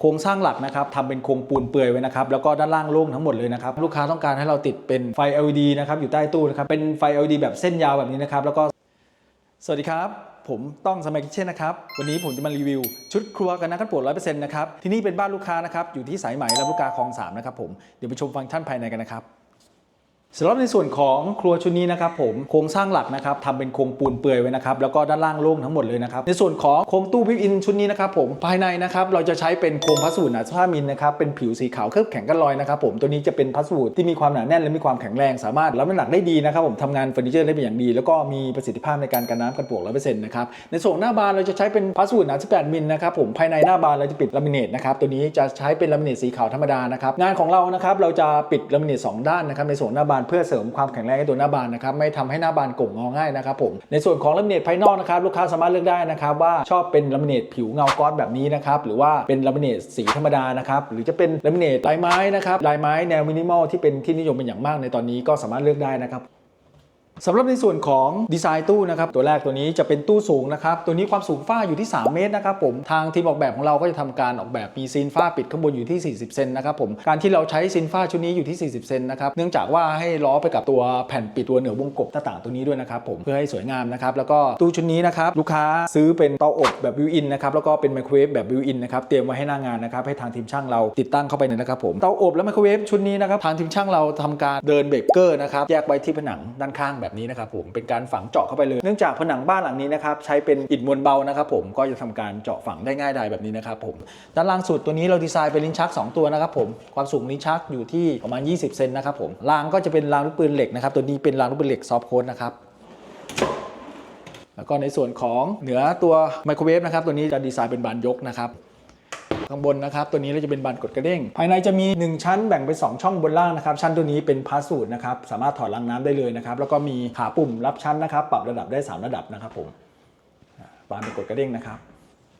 โครงสร้างหลักนะครับทำเป็นโครงปูนเปื่อยไว้นะครับแล้วก็ด้านล่างโล่งทั้งหมดเลยนะครับลูกค้าต้องการให้เราติดเป็นไฟ LED นะครับอยู่ใต้ตู้นะครับเป็นไฟ LED แบบเส้นยาวแบบนี้นะครับแล้วก็สวัสดีครับผมต้องสมัยคิเช่นนะครับ วันนี้ผมจะมารีวิว ชุดครัวกันนะครับปวดร้อยเปอร์เซ็นต์นะครับ ที่นี่เป็นบ้านลูกค้านะครับ อยู่ที่สายไหมลำลูกค้าคลองสามนะครับผม เดี๋ยวไปชมฟังก์ชันภายในกันนะครับ สำหรับในส่วนของครัวชุดนี้นะครับผมโครงสร้างหลักนะครับทำเป็นโครงปูนเปื่อยไว้นะครับแล้วก็ด้านล่างโล่งทั้งหมดเลยนะครับในส่วนของโครงตู้พิกอินชุดนี้นะครับผมภายในนะครับเราจะใช้เป็นโครงพลาสติกหนา5มิลนะครับเป็นผิวสีขาวเคลือบแข็งกันรอยนะครับผมตัวนี้จะเป็นพลาสติกที่มีความหนาแน่นและมีความแข็งแรงสามารถรับน้ำหนักได้ดีนะครับผมทำงานเฟอร์นิเจอร์ได้เป็นอย่างดี แล้วก็มีประสิทธิภาพในการกันน้ำกันปวก100%นะครับในส่วนหน้าบานเราจะใช้เป็นพลาสติกหนา18มิลนะครับผมภายในหน้าบานเราจะปิดลามิเนตนะครับตัวนี้จะใช้เป็นลามิเนตสีขาวธรรมดานะครับงานของเรานะครับเราจะปิดลามิเนตสองด้านนะครับในส่วนหน้าบานเพื่อเสริมความแข็งแรงให้ตัวหน้าบานนะครับไม่ทำให้หน้าบานโก่งงอง่ายนะครับผมในส่วนของลามิเนตภายนอกนะครับลูกค้าสามารถเลือกได้นะครับว่าชอบเป็นลามิเนตผิวเงาก้อนแบบนี้นะครับหรือว่าเป็นลามิเนตสีธรรมดานะครับหรือจะเป็นลามิเนตลายไม้นะครับลายไม้แนวมินิมอลที่เป็นที่นิยมเป็นอย่างมากในตอนนี้ก็สามารถเลือกได้นะครับ สำหรับในส่วนของดีไซน์ตู้นะครับตัวแรกตัวนี้จะเป็นตู้สูงนะครับตัวนี้ความสูงฝ้าอยู่ที่ 3 เมตรนะครับผมทางทีมออกแบบของเราก็จะทำการออกแบบมีซีนฝ้าปิดข้างบนอยู่ที่ 40 เซนนะครับผมการที่เราใช้ซีนฝ้าชุดนี้อยู่ที่ 40 เซนนะครับเนื่องจากว่าให้ล้อไปกับตัวแผ่นปิดตัวเหนือวงกบหน้าต่างตัวนี้ด้วยนะครับผมเพื่อให้สวยงามนะครับแล้วก็ตู้ชุดนี้นะครับลูกค้าซื้อเป็นเตาอบแบบวิวอินนะครับแล้วก็เป็นไมโครเวฟแบบวิวอินนะครับเตรียมไว้ให้หน้างานนะครับให้ทางทีมช่างเราติดตั้งเข้าไปเลยนะครับผมเตาอบและไมโครเวฟชุดนี้นะครับทางทีมช่างเราทำการเดินเบรกเกอร์นะครับแยกไว้ที่ผนังด้านข้างแบบนี้นะครับผมเป็นการฝังเจาะเข้าไปเลยเนื่องจากผนังบ้านหลังนี้นะครับใช้เป็นอิฐมวลเบานะครับผมก็จะทำการเจาะฝังได้ง่ายดายแบบนี้นะครับผมด้านล่างสุดตัวนี้เราดีไซน์เป็นลิ้นชัก 2 ตัวนะครับผมความสูงลิ้นชักอยู่ที่ประมาณ 20 เซนนะครับผมรางก็จะเป็นรางลูกปืนเหล็กนะครับตัวนี้เป็นรางลูกปืนเหล็กซอฟโค้ดนะครับแล้วก็ในส่วนของเหนือตัวไมโครเวฟนะครับตัวนี้จะดีไซน์เป็นบานยกนะครับ ข้างบนนะครับ ตัวนี้เราจะเป็นบานกดกระเด้ง ภายในจะมี 1 ชั้นแบ่งเป็น2ช่องบนล่างนะครับ ชั้นตัวนี้เป็นพาสสูตรนะครับ สามารถถอดรางน้ำได้เลยนะครับ แล้วก็มีขาปุ่มรับชั้นนะครับ ปรับระดับได้ 3 ระดับนะครับผม บานเป็นกดกระเด้งนะครับ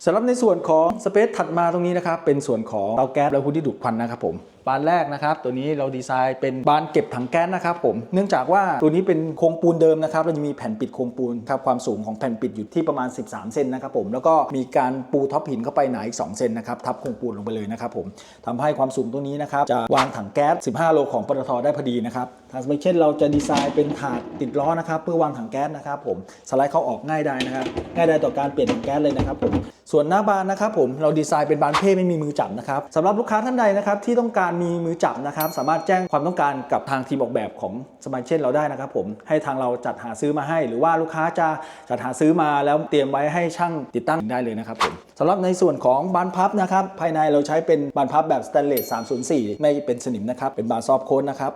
สำหรับในส่วนของสเปซถัดมาตรงนี้นะครับ เป็นส่วนของเตาแก๊สและหุ้นที่ดูดควันนะครับผม บานแรกนะครับ ตัวนี้เราดีไซน์เป็นบานเก็บถังแก๊สนะครับผมเนื่องจากว่าตัวนี้เป็นโครงปูนเดิมนะครับเราจะมีแผ่นปิดโครงปูนครับความสูงของแผ่นปิดอยู่ที่ประมาณ 13 เซนนะครับผมแล้วก็มีการปูท็อปหินเข้าไปหนาอีก 2 เซนนะครับทับโครงปูนลงไปเลยนะครับผมทำให้ความสูงตรงนี้นะครับจะวางถังแก๊ส 15 โลของปตทได้พอดีนะครับทางสเปเช่นเราจะดีไซน์เป็นถาดติดล้อนะครับเพื่อวางถังแก๊สนะครับผมสไลด์เข้าออกง่ายได้นะครับง่ายได้ต่อการเปลี่ยนถังแก๊สเลยนะครับผมส่วนหน้าบานนะครับผมเราดีไซน์เป็นบานเพ่ไม่มีมือจับนะครับสำหรับลูกค้าท่านใดนะครับที่ต้องการมีมือจับนะครับ สามารถแจ้งความต้องการกับทางทีมออกแบบของสมาเช่นเราได้นะครับผมให้ทางเราจัดหาซื้อมาให้ หรือว่าลูกค้าจะจัดหาซื้อมาแล้วเตรียมไว้ให้ช่างติดตั้งได้เลยนะครับผมสำหรับในส่วนของบานพับนะครับภายในเราใช้เป็นบานพับแบบสแตนเลส304 ไม่เป็นสนิมนะครับเป็นบานซอฟโค้ดนะครับ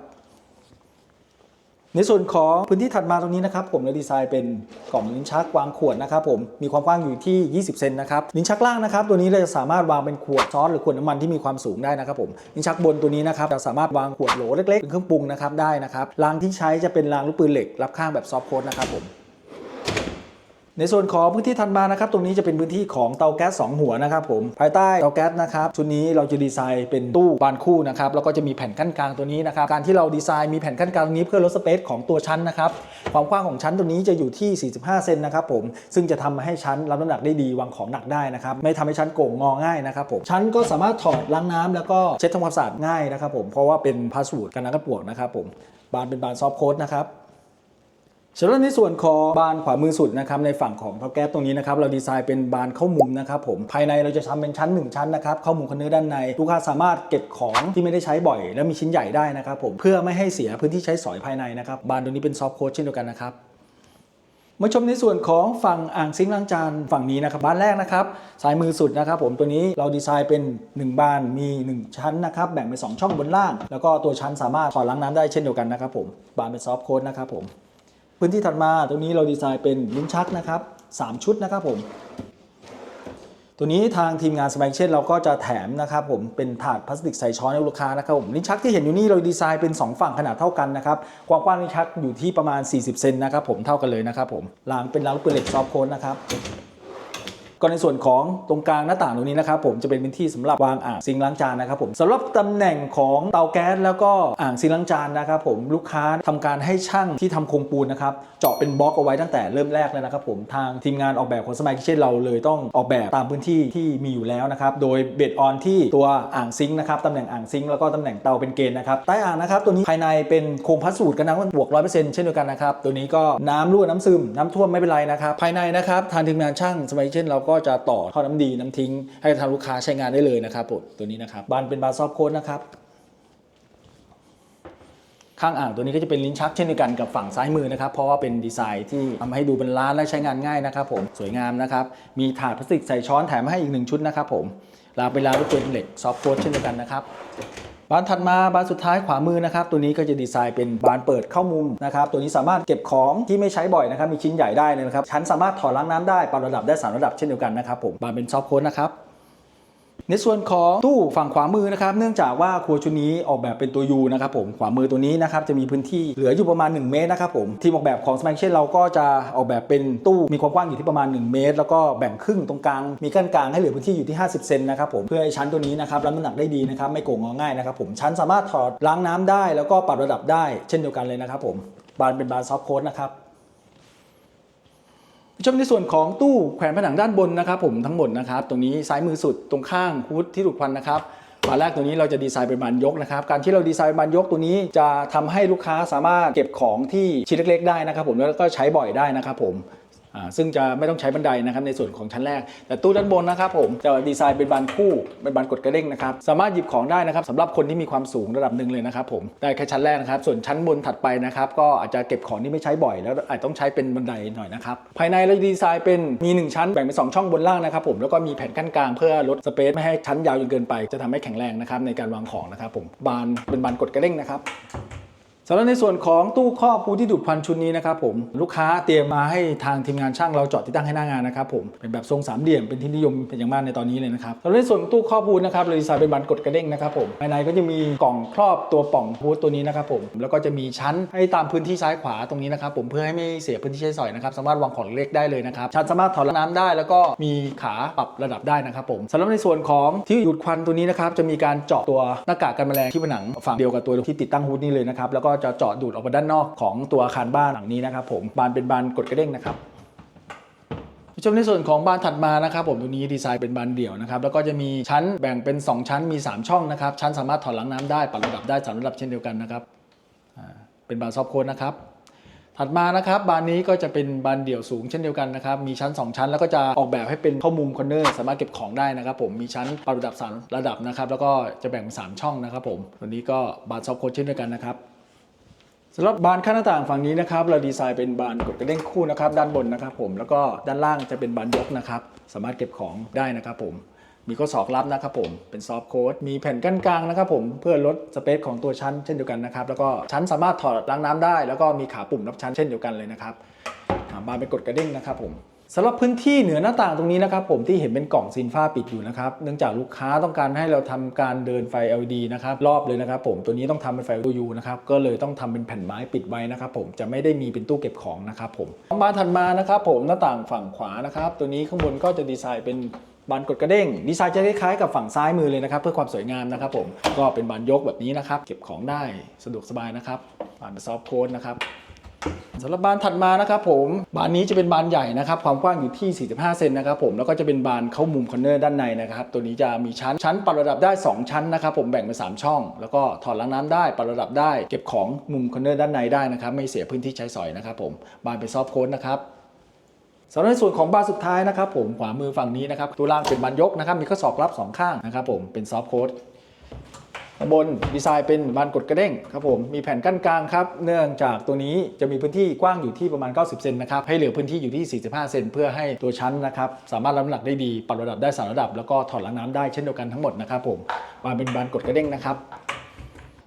ในส่วนของพื้นที่ถัดมาตรงนี้นะครับผมเราดีไซน์เป็นกล่องลิ้นชักวางขวดนะครับผมมีความกว้างอยู่ที่ 20 เซนนะครับลิ้นชักล่างนะครับตัวนี้เราจะสามารถวางเป็นขวดซอสหรือขวดน้ำมันที่มีความสูงได้นะครับผมลิ้นชักบนตัวนี้นะครับจะสามารถวางขวดโหลเล็กๆเป็นเครื่องปรุงนะครับได้นะครับรางที่ใช้จะเป็นรางลูกปืนเหล็กรับข้างแบบซอฟต์โค้ดนะครับผม ในส่วนของพื้นที่ถัดมานะครับตรงนี้จะเป็นพื้นที่ของเตาแก๊ส2หัวนะครับผมภายใต้เตาแก๊สนะครับชุดนี้เราจะดีไซน์เป็นตู้บานคู่นะครับแล้วก็จะมีแผ่นกั้นกลางตัวนี้นะครับการที่เราดีไซน์มีแผ่นกั้นกลางตรงนี้เพื่อลดสเปซของตัวชั้นนะครับความกว้างของชั้นตัวนี้จะอยู่ที่ 45 เซนนะครับผมซึ่งจะทำให้ชั้นรับน้ำหนักได้ดีวางของหนักได้นะครับไม่ทำให้ชั้นโก่งงอง่ายนะครับผมชั้นก็สามารถถอดล้างน้ำแล้วก็เช็ดทำความสะอาดง่ายนะครับผมเพราะว่าเป็นพาสวูดกันน้ำกันปวกนะครับผมบานเป็นบานซอฟต์โค้ดนะครับ สำหรับในส่วนของบานขวามือสุดนะครับในฝั่งของเตาแก๊สตรงนี้นะครับเราดีไซน์เป็นบานเข้ามุมนะครับผมภายในเราจะทำเป็นชั้น 1 ชั้นนะครับเข้ามุมคอนเนอร์ด้านในลูกค้าสามารถเก็บของที่ไม่ได้ใช้บ่อย และมีชิ้นใหญ่ได้นะครับผมเพื่อไม่ให้เสียพื้นที่ใช้สอยภายในนะครับบานตรงนี้เป็นซอฟต์โค้ดเช่นเดียวกันนะครับมาชมในส่วนของฝั่งอ่างซิงล้างจานฝั่งนี้นะครับบ้านแรกนะครับซ้ายมือสุดนะครับผมตัวนี้เราดีไซน์เป็น 1 บานมี 1 ชั้นนะครับแบ่งเป็น2ช่องบนล่าง แล้วก็ตัวชั้นสามารถถอดล้างน้ำได้เช่นเดียวกันนะครับผมบานเป็นซอฟต์โค้ดนะครับผม พื้นที่ถัดมาตรงนี้เราดีไซน์เป็นลิ้นชักนะครับ 3 ชุดนะครับผมตัวนี้ทางทีมงานสมัยเช่นเราก็จะแถมนะครับผมเป็นถาดพลาสติกใส่ช้อนให้ลูกค้านะครับผมลิ้นชักที่เห็นอยู่นี่เราดีไซน์เป็น 2 ฝั่งขนาดเท่ากันนะครับความกว้างลิ้นชักอยู่ที่ประมาณ 40 เซนนะครับผมเท่ากันเลยนะครับผมรางเป็นรางลูกปืนเหล็กซอฟโค้ดนะครับ ก็ในส่วนของตรงกลางหน้าต่างตรงนี้นะครับผมจะเป็นพื้นที่สำหรับวางอ่างซิงล้างจานนะครับผมสำหรับตำแหน่งของเตาแก๊สแล้วก็อ่างซิงล้างจานนะครับผมลูกค้าทำการให้ช่างที่ทำโครงปูนนะครับเจาะเป็นบล็อกเอาไว้ตั้งแต่เริ่มแรกแล้วนะครับผมทางทีมงานออกแบบของสมัยคิเช่นเราเลยต้องออกแบบตามพื้นที่ที่มีอยู่แล้วนะครับโดยเบสออนที่ตัวอ่างซิงนะครับตำแหน่งอ่างซิงแล้วก็ตำแหน่งเตาเป็นเกณฑ์นะครับใต้อ่างนะครับตัวนี้ภายในเป็นโครงพัสสูตรกันน้ำบวกร้อยเปอร์เซ็นต์เช่นเดียวกันนะครับตัวนี้ก็น้ำรั่วน้ำซึมน้ำท่วมไม่เป็นไรนะครับภายในนะครับทางทีมงานช่างสมัยเช่นเราก็็จะต่อท่อน้ำดีน้ำทิ้ง ให้ทางลูกค้าใช้งานได้เลยนะครับผมตัวนี้นะครับบานเป็นบานซอฟต์โค้ดนะครับข้างอ่างตัวนี้ก็จะเป็นลิ้นชักเช่นเดียวกันกับฝั่งซ้ายมือนะครับ เพราะว่าเป็นดีไซน์ที่ทำให้ดูเป็นร้านและใช้งานง่ายนะครับผมสวยงามนะครับ มีถาดพลาสติกใส่ช้อนแถมให้อีกหนึ่งชุดนะครับผมราวเป็นราวด้วยตัวเหล็กซอฟต์โค้ดเช่นเดียวกันนะครับ บานถัดมาบานสุดท้ายขวามือนะครับตัวนี้ก็จะดีไซน์เป็นบานเปิดเข้ามุมนะครับตัวนี้สามารถเก็บของที่ไม่ใช้บ่อยนะครับมีชิ้นใหญ่ได้นะครับชั้นสามารถถอดล้างน้ำได้ปรับระดับได้สามระดับเช่นเดียวกันนะครับผมบานเป็นซอฟต์โค้ดนะครับ ในส่วนของตู้ฝั่งขวามือนะครับเนื่องจากว่าครัวชุดนี้ออกแบบเป็นตัวยูนะครับผมขวามือตัวนี้นะครับจะมีพื้นที่เหลืออยู่ประมาณ 1 เมตรนะครับผมทีมออกแบบของสมัยเช่นเราก็จะออกแบบเป็นตู้มีความกว้างอยู่ที่ประมาณ 1 เมตร แล้วก็แบ่งครึ่งตรงกลางมีกั้นกลางให้เหลือพื้นที่อยู่ที่ 50 เซนนะครับผมเพื่อให้ชั้นตัวนี้นะครับรับน้ำหนักได้ดีนะครับไม่โก่งงอง่ายนะครับผมชั้นสามารถถอดล้างน้ำได้ แล้วก็ปรับระดับได้เช่นเดียวกันเลยนะครับผมบานเป็นบานซอฟต์โค้ดนะครับ ชมในส่วนของตู้แขวนผนังด้านบนนะครับผมทั้งหมดนะครับตรงนี้ซ้ายมือสุดตรงข้างฮูดที่ดูดควันนะครับฝาแรกตัวนี้เราจะดีไซน์เป็นบานยกนะครับ การที่เราดีไซน์เป็นบานยกตัวนี้จะทำให้ลูกค้าสามารถเก็บของที่ชิ้นเล็ก ๆ ได้นะครับผมแล้วก็ใช้บ่อยได้นะครับผม ซึ่งจะไม่ต้องใช้บันไดนะครับในส่วนของชั้นแรก แต่ตู้ด้านบนนะครับผมจะดีไซน์เป็นบานคู่เป็นบานกดกระเด้งนะครับสามารถหยิบของได้นะครับสำหรับคนที่มีความสูงระดับหนึ่งเลยนะครับผมได้แค่ชั้นแรกนะครับส่วนชั้นบนถัดไปนะครับก็อาจจะเก็บของที่ไม่ใช้บ่อย แล้วอาจต้องใช้เป็นบันไดหน่อยนะครับภายในเราดีไซน์เป็นมี 1 ชั้นแบ่งเป็น2ช่องบนล่างนะครับผมแล้วก็มีแผ่นกั้นกลางเพื่อลดสเปซไม่ให้ชั้นยาวจนเกินไป จะทำให้แข็งแรงนะครับในการวางของนะครับผมบานเป็นบานกดกระเด้งนะครับ สำหรับในส่วนของตู้ครอบผู้ที่ดูดควันชุดนี้นะครับผมลูกค้าเตรียมมาให้ทางทีมงานช่างเราเจาะที่ตั้งให้หน้างานนะครับผมเป็นแบบทรงสามเหลี่ยมเป็นที่นิยมเป็นอย่างมากในตอนนี้เลยนะครับสำหรับในส่วนตู้ครอบพูนะครับเราดีไซน์เป็นบานกดกระเด้งนะครับผมภายในก็จะมีกล่องครอบตัวป่องพูดตัวนี้นะครับผมแล้วก็จะมีชั้นให้ตามพื้นที่ซ้ายขวาตรงนี้นะครับผมเพื่อให้ไม่เสียพื้นที่ใช้สอยนะครับสามารถวางของเล็กได้เลยนะครับชั้นสามารถถอดน้ำได้ แล้วก็มีขาปรับระดับได้นะครับผมสำหรับในส่วนของที่ดูดควันตัวนี้นะครับจะมีการเจาะตัวหน้ากากกันแมลงที่ผนังฝั่งเดียวกับตัวที่ติดตั้งฮูดนี่เลยนะครับแล้วก็จะเจาะดูดออกมาด้านนอกของตัวอาคารบ้านหลังนี้นะครับผมบานเป็นบานกดกระเด้งนะครับผู้ชมในส่วนของบานถัดมานะครับผมตัวนี้ดีไซน์เป็นบานเดี่ยวนะครับแล้วก็จะมีชั้นแบ่งเป็น 2 ชั้นมี 3 ช่องนะครับชั้นสามารถถอดล้างน้ำได้ปรับระดับได้สามระดับเช่นเดียวกันนะครับเป็นบานซอฟโค้ดนะครับถัดมานะครับบานนี้ก็จะเป็นบานเดี่ยวสูงเช่นเดียวกันนะครับมีชั้น 2 ชั้นแล้วก็จะออกแบบให้เป็นเข้ามุมคอนเนอร์สามารถเก็บของได้นะครับผมมีชั้นปรับระดับสามระดับนะครับแล้วก็จะแบ่งเป็นสามช่องนะครับผมตัวนี้ก็บานซอฟโค้ดเช่นเดียวกันนะครับ สำหรับบานข้างหน้าต่างฝั่งนี้นะครับเราดีไซน์เป็นบานกดกระเด้งคู่นะครับด้านบนนะครับผมแล้วก็ด้านล่างจะเป็นบานยกนะครับสามารถเก็บของได้นะครับผมมีข้อศอกรับนะครับผมเป็นซอฟต์โค้ดมีแผ่นกั้นกลางนะครับผมเพื่อลดสเปซของตัวชั้นเช่นเดียวกันนะครับแล้วก็ชั้นสามารถถอดล้างน้ำได้ แล้วก็มีขาปุ่มรับชั้นเช่นเดียวกันเลยนะครับบานเป็นกดกระเด้งนะครับผม สำหรับพื้นที่เหนือหน้าต่างตรงนี้นะครับผมที่เห็นเป็นกล่องซินฟ้าปิดอยู่นะครับเนื่องจากลูกค้าต้องการให้เราทำการเดินไฟ LED นะครับรอบเลยนะครับผมตัวนี้ต้องทำเป็นไฟ UU นะครับก็เลยต้องทำเป็นแผ่นไม้ปิดไว้นะครับผมจะไม่ได้มีเป็นตู้เก็บของนะครับผมบานถัดมานะครับผมหน้าต่างฝั่งขวานะครับตัวนี้ข้างบนก็จะดีไซน์เป็นบานกดกระเด้งดีไซน์จะคล้ายๆกับฝั่งซ้ายมือเลยนะครับเพื่อความสวยงามนะครับผมก็เป็นบานยกแบบนี้นะครับเก็บของได้สะดวกสบายนะครับบานเป็นซอฟต์โค้ดนะครับ สำหรับบานถัดมานะครับผมบานนี้จะเป็นบานใหญ่นะครับความกว้างอยู่ที่ 45 เซนนะครับผมแล้วก็จะเป็นบานเข้ามุมคอนเนอร์ด้านในนะครับตัวนี้จะมีชั้นชั้นปรับระดับได้ 2 ชั้นนะครับผมแบ่งเป็น 3 ช่อง แล้วก็ถอดล้างน้ำได้ปรับระดับได้ เก็บของมุมคอนเนอร์ด้านในได้นะครับไม่เสียพื้นที่ใช้สอยนะครับผมบานเป็นซอฟโค้ดนะครับสำหรับในส่วนของบานสุดท้ายนะครับผมขวามือฝั่งนี้นะครับตัวล่างเป็นบานยกนะครับมีข้อศอกรับสองข้างนะครับผมเป็นซอฟโค้ด ข้างบนดีไซน์เป็นบานกดกระเด้งครับผมมีแผ่นกั้นกลางครับเนื่องจากตัวนี้จะมีพื้นที่กว้างอยู่ที่ประมาณ 90 เซนนะครับให้เหลือพื้นที่อยู่ที่ 45 เซนเพื่อให้ตัวชั้นนะครับสามารถรับน้ำหนักได้ดีปรับระดับได้สามระดับ แล้วก็ถอดล้างน้ำได้เช่นเดียวกันทั้งหมดนะครับผมบานเป็นบานกดกระเด้งนะครับ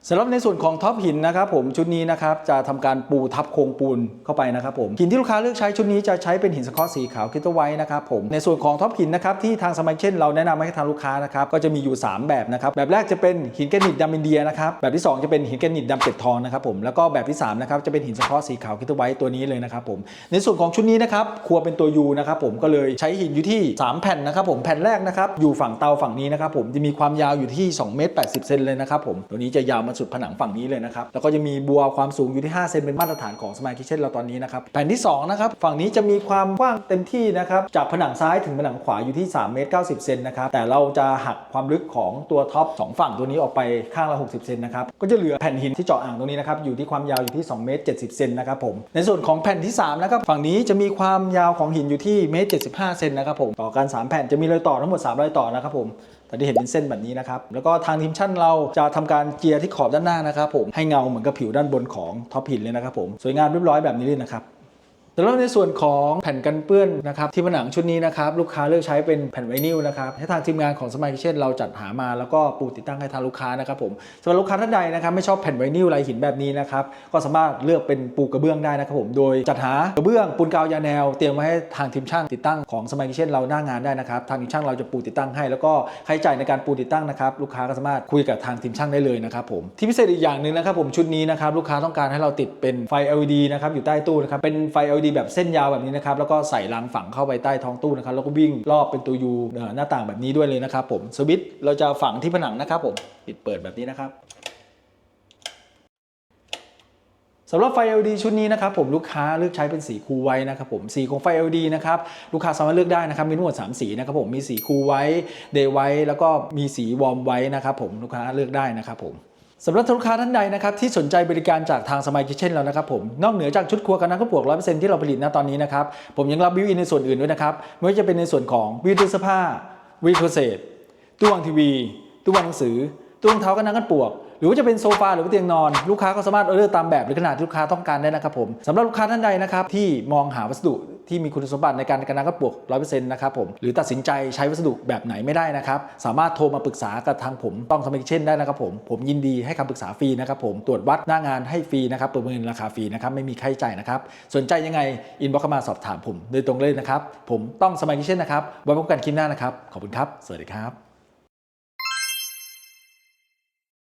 สำหรับในส่วนของท็อปหินนะครับผมชุดนี้นะครับจะทำการปูทับโครงปูนเข้าไปนะครับผมหินที่ลูกค้าเลือกใช้ชุดนี้จะใช้เป็นหินสกอตสีขาวคิตไว้นะครับผมในส่วนของท็อปหินนะครับที่ทางสมัยเช่น เราแนะนำให้ทางลูกค้านะครับก็จะมีอยู่ 3 แบบนะครับแบบแรกจะเป็นหินแกรนิตดำอินเดียนะครับแบบที่ 2 จะเป็นหินแกรนิตดำเกล็ดทองนะครับผมแล้วก็แบบที่3นะครับจะเป็นหินสกอตสีขาวคิตไว้ตัวนี้เลยนะครับผมในส่วนของชุดนี้นะครับครัวเป็นตัวยูนะครับผมก็เลยใช้หินอยู่ที่ 3 แผ่นนะครับผมแผ่นแรกนะครับอยู่ฝั่งเตาฝั่งนี้นะครับผมจะมีความยาวอยู่ที่2เมตร80เซนเลยนะครับผมตัวนี้จะยาวมาสุดผนังฝั่งนี้เลยนะครับแล้วก็จะมีบัวความสูงอยู่ที่5เซนเป็นมาตรฐานของสมาร์ทคิเช่นเราตอนนี้นะครับแผ่นที่2นะครับฝั่งนี้จะมีความกว้างเต็มที่นะครับจากผนังซ้ายถึงผนังขวาอยู่ที่3เมตร90เซนนะครับแต่เราจะหักความลึกของตัวท็อป2ฝั่งตัวนี้ออกไปข้างละ 60เซนนะครับก็จะเหลือแผ่นหินที่เจาะอ่างตรงนี้นะครับอยู่ที่ความยาวอยู่ที่2เมตร70เซนนะครับผมในส่วนของแผ่นที่3นะครับฝั่งนี้จะมีความยาวของหินอยู่ที่เมตร75เซนนะครับผมต่อกัน 3 แผ่นจะมีรอยต่อทั้งหมด3รอยต่อนะครับผมตอนที่เห็นเป็นเส้นแบบนี้นะครับ แล้วก็ทางทีมชั่นเราจะทำการเจียร์ที่ขอบด้านหน้านะครับผมให้เงาเหมือนกับผิวด้านบนของท็อปหินเลยนะครับผมสวยงามเรียบร้อยแบบนี้เลยนะครับ แต่แล้วในส่วนของแผ่นกันเปื้อนนะครับที่ผนังชุดนี้นะครับลูกค้าเลือกใช้เป็นแผ่นไวนิลนะครับให้ทางทีมงานของสมัยคิเช่นเราจัดหามาแล้วก็ปูติดตั้งให้ทางลูกค้านะครับผมสำหรับลูกค้าท่านใดนะครับไม่ชอบแผ่นไวนิลลายหินแบบนี้นะครับก็สามารถเลือกเป็นปูกระเบื้องได้นะครับผมโดยจัดหากระเบื้องปูนกาวยาแนว เตรียมไว้ให้ทางทีมช่างติดตั้งของสมัยคิเช่นเราหน้างานได้นะครับทางทีมช่างเราจะปูติดตั้งให้ แล้วก็ค่าใช้จ่ายในการปูติดตั้งนะครับลูกค้าก็สามารถคุยกับทางทีมช่างได้เลยนะครับผมที่พิเศษอีกอย่างหนึ่งนะครับผมชุดนี้นะครับลูกค้าต้องการให้เราติดเป็นไฟ LED นะครับอยู่ใต้ตู้นะครับเป็นไฟ LED แบบเส้นยาวแบบนี้นะครับแล้วก็ใส่รางฝังเข้าไปใต้ท้องตู้นะครับแล้วก็วิ่งรอบเป็นตัวยูหน้าต่างแบบนี้ด้วยเลยนะครับผมสวิตช์เราจะฝังที่ผนังนะครับผมปิดเปิดแบบนี้นะครับสำหรับไฟ LED ชุดนี้นะครับผมลูกค้าเลือกใช้เป็นสีคูไว้นะครับผมสีของไฟ LED นะครับลูกค้าสามารถเลือกได้นะครับมีทั้งหมด 3 สีนะครับผมมีสีคูไว้เดย์ไว้แล้วก็มีสีวอร์มไว้นะครับผมลูกค้าเลือกได้นะครับผม สำหรับลูกค้าท่านใดนะครับที่สนใจบริการจากทางสมัยคิเช่นแล้วนะครับผมนอกเหนือจากชุดครัวกันน้ำข้าวปลวก100%ที่เราผลิตณตอนนี้นะครับผมยังรับวิวอินในส่วนอื่นด้วยนะครับไม่ว่าจะเป็นในส่วนของวิวตู้เสื้อผ้าวิวโคเซตตู้วางทีวีตู้วางหนังสือตู้รองเท้ากันน้ำกันปลวก หรือว่าจะเป็นโซฟาหรือว่าเตียงนอน ลูกค้าก็สามารถออเดอร์ตามแบบหรือขนาดที่ลูกค้าต้องการได้นะครับผมสำหรับลูกค้าท่านใดนะครับที่มองหาวัสดุที่มีคุณสมบัติในการกันน้ำกันปลวก100%นะครับผมหรือตัดสินใจใช้วัสดุแบบไหนไม่ได้นะครับ สามารถโทรมาปรึกษากับทางผมต้องสมัครเช่นได้นะครับผม ผมยินดีให้คำปรึกษาฟรีนะครับผมตรวจวัดหน้างานให้ฟรีนะครับประเมินราคาฟรีนะครับไม่มีค่าใช้จ่ายนะครับ สนใจยังไงอินบ็อกเข้ามาสอบถามผมโดยตรงเลยนะครับ ผมต้องสมัครเช่นนะครับไว้พบกันคลิปหน้านะครับขอบคุณครับ สวัสดีครับ